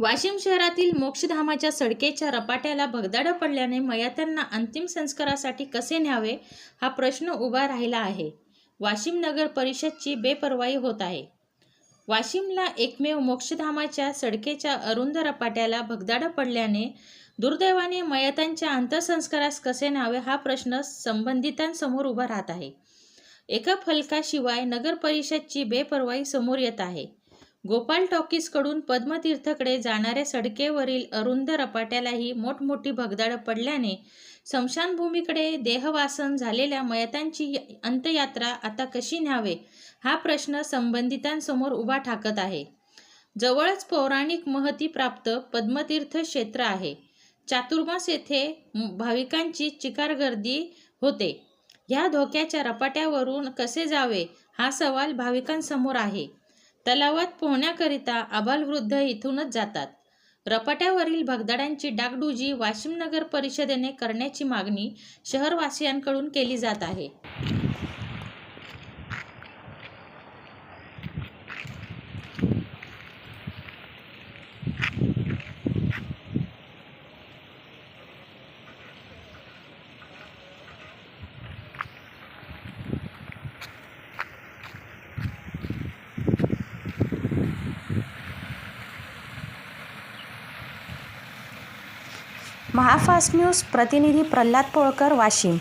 वाशिम शहरातील मोक्षधामाच्या सडकेच्या रपाट्याला भगदाड पडल्याने मयतांना अंतिम संस्कारासाठी कसे न्यावे हा प्रश्न उभा राहिला आहे. वाशिम नगर परिषदची बेपर्वाई होत आहे. वाशिमला एकमेव मोक्षधामाच्या सडकेच्या अरुंद रपाट्याला भगदाड पडल्याने दुर्दैवाने मयतांच्या अंत्यसंस्कारास कसे न्यावे हा प्रश्न संबंधितांसमोर उभा राहत आहे. एका फलकाशिवाय नगर परिषदची बेपर्वाई समोर येत आहे. गोपाल टॉकीजकडून पद्मतीर्थकडे जाणाऱ्या सडकेवरील अरुंद रपाट्यालाही मोठमोठी भगदाड पडल्याने स्मशानभूमीकडे देहवासन झालेल्या मयतांची अंत्ययात्रा आता कशी न्यावे हा प्रश्न संबंधितांसमोर उभा ठाकत आहे. जवळच पौराणिक महती प्राप्त पद्मतीर्थ क्षेत्र आहे. चातुर्मास येथे भाविकांची चिकार गर्दी होते. ह्या धोक्याच्या रपाट्यावरून कसे जावे हा सवाल भाविकांसमोर आहे. तलावात पोहण्याकरिता आबालवृद्ध इथूनच जातात. रपाट्यावरील भगदाड्यांची डागडुजी वाशिम नगर परिषदेने करण्याची मागणी शहरवासियांकडून केली जात आहे. महाफास्ट न्यूज प्रतिनिधी प्रल्हाद पोळकर वाशिम.